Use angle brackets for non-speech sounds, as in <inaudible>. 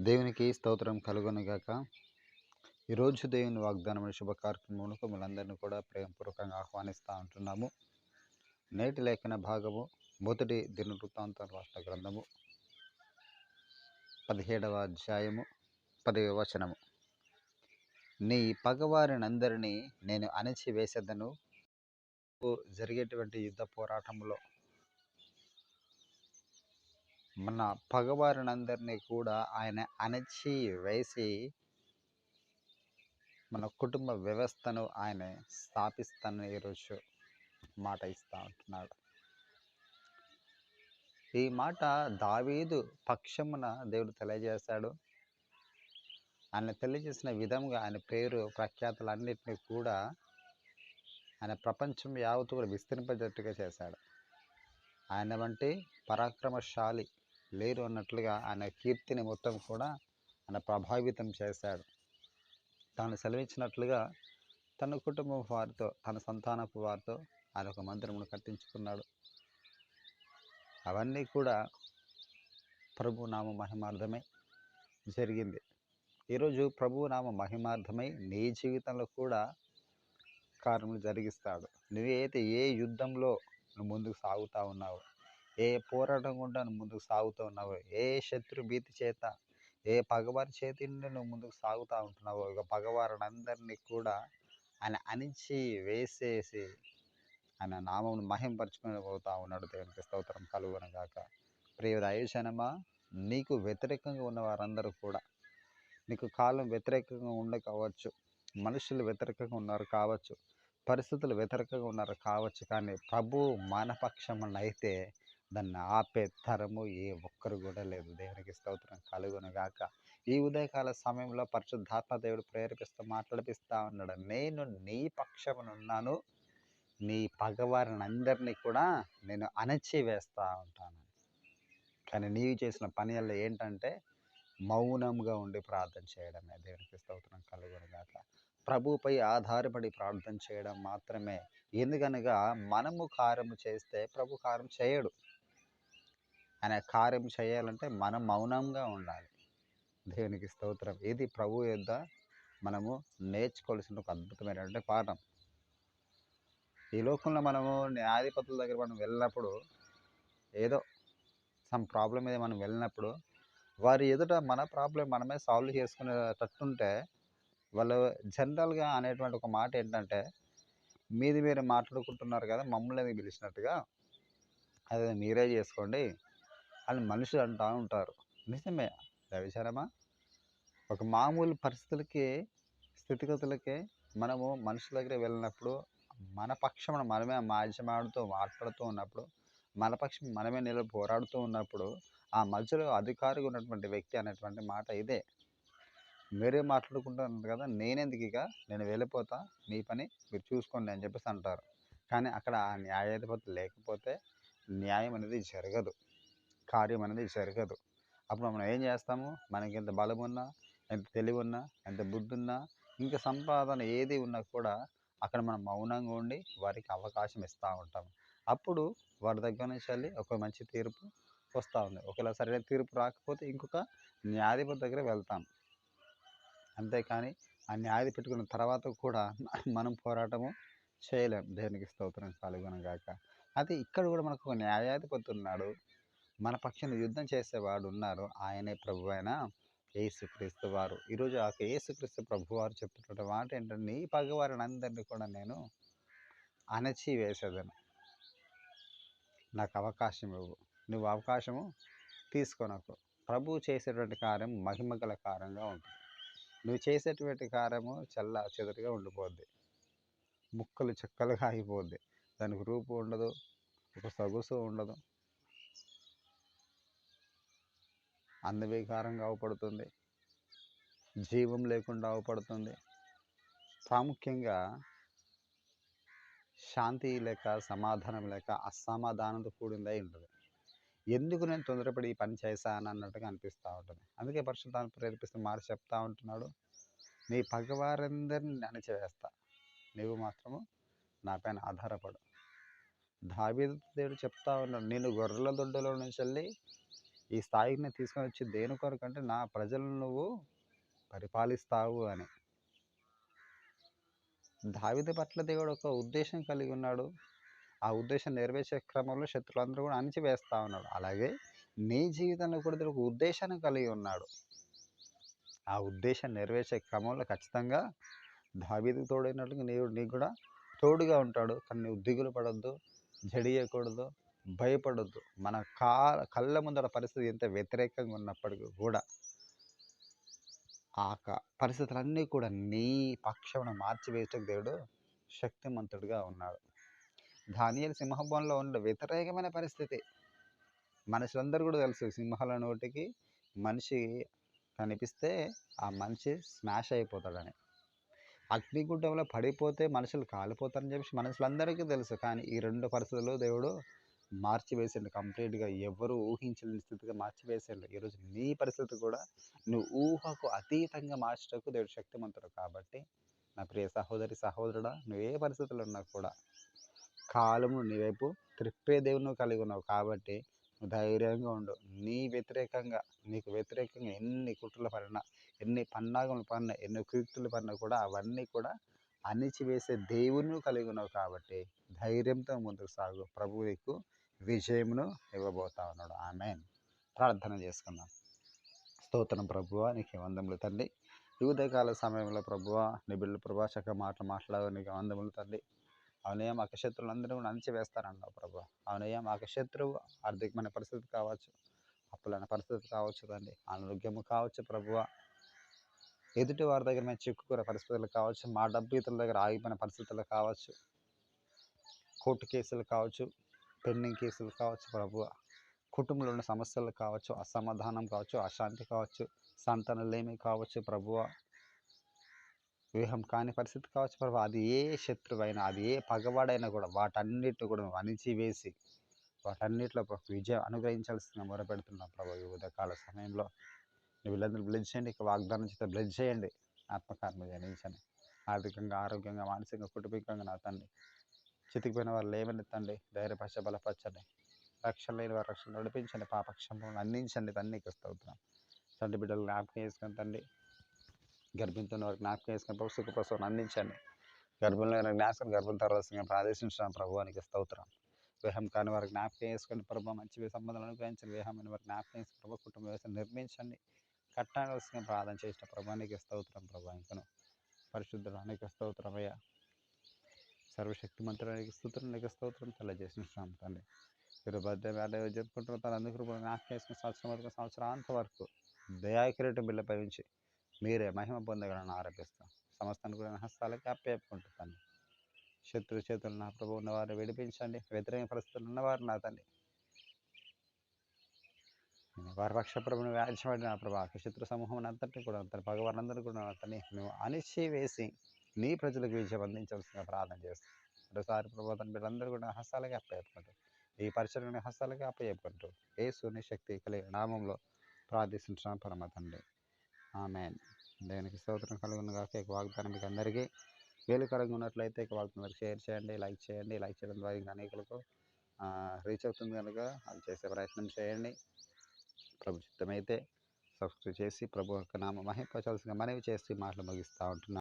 దేవునికి స్తోత్రం కలుగునుగాక ఈరోజు దేవుని వాగ్దానం శుభ కార్యక్రమంలో మిమ్మల్ందరినీ కూడా ప్రేమపూర్వకంగా ఆహ్వానిస్తూ ఉంటున్నాము. నేటి లేఖన భాగము మొదటి దిన వృత్తాంత రాష్ట్ర గ్రంథము. పదిహేడవ అధ్యాయము పదవ వచనము. నీ పగవారినందరినీ నేను అణిచివేసేదను. జరిగేటువంటి యుద్ధ పోరాటంలో మన పగవారినందరినీ కూడా ఆయన అణచి వేసి మన కుటుంబ వ్యవస్థను ఆయన స్థాపిస్తానని ఈరోజు మాట ఇస్తూ ఉంటున్నాడు. ఈ మాట దావీదు పక్షమున దేవుడు తెలియజేశాడు. ఆయన తెలియజేసిన విధంగా ఆయన పేరు ప్రఖ్యాతులన్నింటినీ కూడా ఆయన ప్రపంచం యావత్తు కూడా విస్తరింపజేట్టుగా చేశాడు. ఆయన వంటి పరాక్రమశాలి లేరు అన్నట్లుగా ఆయన కీర్తిని మొత్తం కూడా ఆయన ప్రభావితం చేశాడు. తాను సెలవిచ్చినట్లుగా తన కుటుంబం వారితో తన సంతానపు వారితో ఆయన ఒక మందిరమును కట్టించుకున్నాడు. అవన్నీ కూడా ప్రభు నామ మహిమార్థమే జరిగింది. ఈరోజు ప్రభు నామ మహిమార్థమై నీ జీవితంలో కూడా కార్యములు జరిగిస్తాడు. నువ్వైతే ఏ యుద్ధంలో నువ్వు ముందుకు సాగుతూ ఉన్నావు? ఏ పోరాటం గుండా నువ్వు ముందుకు సాగుతూ ఉన్నావు? ఏ శత్రు భీతి చేత ఏ పగవారి చేతి నుండి నువ్వు ముందుకు సాగుతూ ఉంటున్నావు? ఇక పగవారిని అందరినీ కూడా ఆయన అణిచి వేసేసి ఆయన నామమును మహింపరచుకొని పోతా ఉన్నాడు. దేవునికి స్తోత్రం కలుగున గాక ప్రియ దయచనమా నీకు వ్యతిరేకంగా ఉన్న వారందరూ కూడా నీకు కాలం వ్యతిరేకంగా ఉండకపోవచ్చు మనుషులు వ్యతిరేకంగా ఉన్నారు కావచ్చు పరిస్థితులు వ్యతిరేకంగా ఉన్నారు కావచ్చు కానీ ప్రభు మానపక్షమున అయితే దాన్ని ఆపే తరము ఏ ఒక్కరు కూడా లేదు. దేవునికి స్తోత్రం కలుగును గాక ఈ ఉదయకాల సమయంలో పరిశుద్ధాత్మ దేవుడు ప్రేరేపిస్తూ మాట్లాడిపిస్తూ ఉన్నాడు. నేను నీ పక్షమునున్నాను. నీ పగవారిని అందరినీ కూడా నేను అణచి వేస్తూ ఉంటాను. కానీ నీవు చేసిన పని ఏంటంటే మౌనంగా ఉండి ప్రార్థన చేయడమే. దేవునికి స్తోత్రం కలుగును గాక ప్రభుపై ఆధారపడి ప్రార్థన చేయడం మాత్రమే. ఎందుకనగా మనము కారము చేస్తే ప్రభు కారం చేయడు. ఆయన కార్యం చేయాలంటే మనం మౌనంగా ఉండాలి. దేవునికి స్తోత్రం. ఇది ప్రభు యొద్ద మనము నేర్చుకోవాల్సిన ఒక అద్భుతమైనటువంటి పాఠం. ఈ లోకంలో మనము న్యాయాధిపతుల దగ్గర మనం వెళ్ళినప్పుడు ఏదో సమ్ ప్రాబ్లం మీద మనం వెళ్ళినప్పుడు వారి ఎదుట మన ప్రాబ్లం మనమే సాల్వ్ చేసుకునేటట్టుంటే వాళ్ళు జనరల్గా అనేటువంటి ఒక మాట ఏంటంటే మీది మీరు మాట్లాడుకుంటున్నారు కదా మమ్మల్ని పిలిచినట్టుగా అదే మీరే చేసుకోండి అని మనుషులు అంటూ ఉంటారు. నిజమే. రవిచరమా ఒక మామూలు పరిస్థితులకి స్థితిగతులకి మనము మనుషుల దగ్గర వెళ్ళినప్పుడు మన పక్షం మనమే మాధ్యమాడుతూ మాట్లాడుతూ ఉన్నప్పుడు మన పక్షం మనమే నిలబడి పోరాడుతూ ఉన్నప్పుడు ఆ మధ్యలో అధికారిగా ఉన్నటువంటి వ్యక్తి అనేటువంటి మాట ఇదే. మీరే మాట్లాడుకుంటున్నారు కదా నేనెందుకు ఇక? నేను వెళ్ళిపోతా మీ పని మీరు చూసుకోండి అని చెప్పేసి అంటారు. కానీ అక్కడ ఆ న్యాయాధిపతి లేకపోతే న్యాయం అనేది జరగదు. కార్యం అనేది జరగదు. అప్పుడు మనం ఏం చేస్తాము? మనకి ఎంత బలం ఉన్నా ఎంత తెలివి ఉన్నా ఎంత బుద్ధి ఉన్నా ఇంకా సంపాదన ఏది ఉన్నా కూడా అక్కడ మనం మౌనంగా ఉండి వారికి అవకాశం ఇస్తూ ఉంటాం. అప్పుడు వారి దగ్గర నుంచి వెళ్ళి ఒక మంచి తీర్పు వస్తూ ఉంది. ఒకవేళ సరైన తీర్పు రాకపోతే ఇంకొక న్యాయాధిపతి దగ్గర వెళ్తాం. అంతేకాని ఆ న్యాయాధి పెట్టుకున్న తర్వాత కూడా <laughs> మనం పోరాటము చేయలేం. దేనికి స్తోత్రం కలుగునగాక అయితే ఇక్కడ కూడా మనకు ఒక న్యాయాధిపతి ఉన్నాడు. మన పక్షాన యుద్ధం చేసేవాడు ఉన్నారు ఆయనే ప్రభు అయిన యేసుక్రీస్తు వారు. ఈరోజు ఆ యేసుక్రీస్తు ప్రభు వారు చెప్తున్న మాట ఏంటంటే నీ పగవారిని అందరినీ కూడా నేను అణచి వేసేదను నాకు అవకాశం ఇవ్వు. నువ్వు అవకాశము తీసుకోనకు ప్రభు చేసేటువంటి కార్యం మహిమగల కార్యంగా ఉంటుంది. నువ్వు చేసేటువంటి కార్యము చల్ల చెదరిగా ఉండిపోద్ది. ముక్కలు చెక్కలుగా అయిపోద్ది. దానికి రూపు ఉండదు. ఒక సొగసు ఉండదు. అందవికారంగా అవపడుతుంది జీవం లేకుండా అవపడుతుంది ప్రాముఖ్యంగా శాంతి లేక సమాధానం లేక అసమాధానంతో కూడిందై ఉంటుంది. ఎందుకు నేను తొందరపడి ఈ పని చేశాను అన్నట్టుగా అనిపిస్తూ ఉంటుంది. అందుకే పరిశుద్ధాన్ని ప్రేరేపిస్తూ మారు చెప్తా ఉంటున్నాడు. నీ పగవారందరిని అణిచివేస్తా నీవు మాత్రము నా పైన ఆధారపడు. దావీదు దేవుడు చెప్తా ఉన్నాడు నేను గొర్రెల దొడ్డలో నుంచి వెళ్ళి ఈ స్థాయికి నేను తీసుకొని వచ్చి దేని కొరకు అంటే నా ప్రజలను నువ్వు పరిపాలిస్తావు అని. దావిద పట్ల దేవుడు ఒక ఉద్దేశం కలిగి ఉన్నాడు. ఆ ఉద్దేశం నెరవేర్చే క్రమంలో శత్రులందరూ కూడా అణిచివేస్తా ఉన్నాడు. అలాగే నీ జీవితంలో కూడా ఒక ఉద్దేశాన్ని కలిగి ఉన్నాడు. ఆ ఉద్దేశం నెరవేర్చే క్రమంలో ఖచ్చితంగా దావీదుకు తోడైనట్టుగా దేవుడు నీకు కూడా తోడుగా ఉంటాడు. కానీ నువ్వు దిగులు పడొద్దు జడియకూడదు. భయపడొద్దు. మన కా కళ్ళ ముందర పరిస్థితి ఎంత వ్యతిరేకంగా ఉన్నప్పటికీ కూడా ఆ క- పరిస్థితులన్నీ కూడా నీ పక్షమును మార్చివేయటకు దేవుడు శక్తిమంతుడిగా ఉన్నాడు. ధాన్యాలు సింహభవనంలో ఉండే వ్యతిరేకమైన పరిస్థితి. మనుషులందరూ కూడా తెలుసు సింహాల నోటికి మనిషి కనిపిస్తే ఆ మనిషి స్మాష్ అయిపోతాడని. అగ్నిగుడ్డంలో పడిపోతే మనుషులు కాలిపోతారని చెప్పి మనుషులందరికీ తెలుసు. కానీ ఈ రెండు పరిస్థితుల్లో దేవుడు మార్చివేసిండు కంప్లీట్గా ఎవరు ఊహించలేని స్థితిగా మార్చివేసిండు ఈరోజు నీ పరిస్థితి కూడా నువ్వు ఊహకు అతీతంగా మార్చటకు దేవుడు శక్తిమంతుడు కాబట్టి నా ప్రియ సహోదరి సహోదరుడా నువ్వు ఏ పరిస్థితులు ఉన్నా కూడా కాలము నీ వైపు త్రిప్పే దేవుని కలిగి ఉన్నావు కాబట్టి నువ్వు ధైర్యంగా ఉండు. నీ వ్యతిరేకంగా నీకు వ్యతిరేకంగా ఎన్ని కుట్రలు పడినా ఎన్ని పన్నాగములు పడినా ఎన్ని కీర్తులు పడినా కూడా అవన్నీ కూడా అణిచివేసే దేవుని కలిగి ఉన్నావు కాబట్టి ధైర్యంతో ముందుకు సాగు. ప్రభువు నీకు విజయమును ఇవ్వబోతా ఉన్నాడు. ఆమె ప్రార్థన చేసుకుందాం. స్తోత్రం ప్రభువ నీకు వందములు తండ్రి ఈ ఉదయకాల సమయంలో ప్రభువ నీ బిడ్డలు మాటలు మాట్లాడవు నీకు వందములు తండ్రి అవునయ్య మాకు శత్రువులందరూ కూడా అణిచివేస్తారన్నావు ప్రభు అవునయ్య మాకు శత్రువు ఆర్థికమైన పరిస్థితి కావచ్చు అప్పులైన పరిస్థితి కావచ్చు తండ్రి ఆరోగ్యము కావచ్చు ప్రభువ. ఎదుటి వారి దగ్గర మేము చిక్కుకునే పరిస్థితులు కావచ్చు మా డబ్బు ఇతరుల దగ్గర ఆగిపోయిన పరిస్థితులు కావచ్చు కోర్టు కేసులు కావచ్చు పెండింగ్ కేసులు కావచ్చు ప్రభువ కుటుంబంలో ఉన్న సమస్యలు కావచ్చు అసమాధానం కావచ్చు అశాంతి కావచ్చు సంతానలేమి కావచ్చు ప్రభువ వ్యూహం కాని పరిస్థితి కావచ్చు ప్రభు అది ఏ శత్రువైనా అది ఏ పగవాడైనా కూడా వాటన్నిటిని కూడా అణిచివేసి వాటన్నిటిలో ప్రభు విజయం అనుగ్రహించాల్సిన మొరపెడుతున్నాం ప్రభు ఈ ఉదయకాల సమయంలో. వీళ్ళందరూ బ్లెడ్ చేయండి ఇక వాగ్దానం చేస్తే బ్లెడ్ చేయండి. ఆత్మకర్మ జనించండి ఆర్థికంగా ఆరోగ్యంగా మానసికంగా కుటుంబికంగా నా తండ్రి. చితికిపోయిన వారు లేవని తండ్రి పశ బలపరచండి. రక్షణ లేని వారు రక్షణ నడిపించండి. పాపక్షమం అందించండి. తన్నీకి స్తోత్రం తండ్రి బిడ్డలు జ్ఞాపకం చేసుకుని తండ్రి గర్భింతో వారు జ్ఞాపకం చేసుకుని ప్రభు సుఖ ప్రసవం అందించండి. గర్భంలో జ్ఞాపకం గర్భం తర్వాత ప్రాదేశించడం ప్రభువానికి స్తోత్రం వివాహం కాని వారు జ్ఞాపకం చేసుకోండి ప్రభు మంచి సంబంధాలు అనుగ్రహించండి. వివాహమైన వారు జ్ఞాపకం చేసుకుని ప్రభు కుటుంబ వ్యవస్థ నిర్మించండి. కట్టాల్సిన ప్రార్థన చేసిన ప్రభానికి స్తోత్రం ప్రభా. ఇంకను పరిశుద్ధడానికి స్తోత్రం సర్వశక్తి మంత్రానికి స్తోత్రం నీకు స్తోత్రం తెలియజేసిన శ్రామ తండ్రి. మీరు బర్త్డే వేళ జరుపుకుంటున్న తన అందుకు కూడా సంవత్సరం వరకు సంవత్సరాంత వరకు దయాకిరీటం బిల్లపై ఉంచి మీరే మహిమ పొందగలను ఆరోపిస్తాం. సమస్తాన్ని కూడా హస్తాలకి అప్పేపుకుంటున్నాను శత్రు చేతులు నా ప్రభు ఉన్నవారిని విడిపించండి. వ్యతిరేక పరిస్థితులు ఉన్నవారు నా తండ్రి. వారి పక్షప్రభుని వ్యాజ్యపడి నా ప్రభా శత్రు సమూహం అంతటి కూడా తన పగవారందరూ కూడా అతన్ని మేము అణిచి వేసి నీ ప్రజలకు విజయం అందించవలసిన ప్రార్థన చేస్తాం ఒకసారి ప్రభు తన బిడ్డలందరూ కూడా హస్తాలకి అప్పచెప్పుకుంటూ ఈ పరిచయం హస్తాలకి అప్పచెప్పుకుంటూ ఏ సూర్య శక్తి కలిగిన నామంలో ప్రార్థిస్తున్నాం పరమ తండ్రి. ఆమె దేవునికి స్తోత్రం కలుగును కాక ఇక వాగ్దానం మీకు అందరికీ వేలుకరంగా ఉన్నట్లయితే ఇక వాగ్దానం షేర్ చేయండి లైక్ చేయండి. లైక్ చేయడం ద్వారా ఇంకా అనేకులకు రీచ్ అవుతుంది కనుక అది చేసే ప్రయత్నం చేయండి. ప్రభు చిత్తమైతే సబ్స్క్రైబ్ చేసి ప్రభు యొక్క నామ మహింపచాల్సిన మనవి చేసి మాటలు ముగిస్తూ ఉంటున్నాను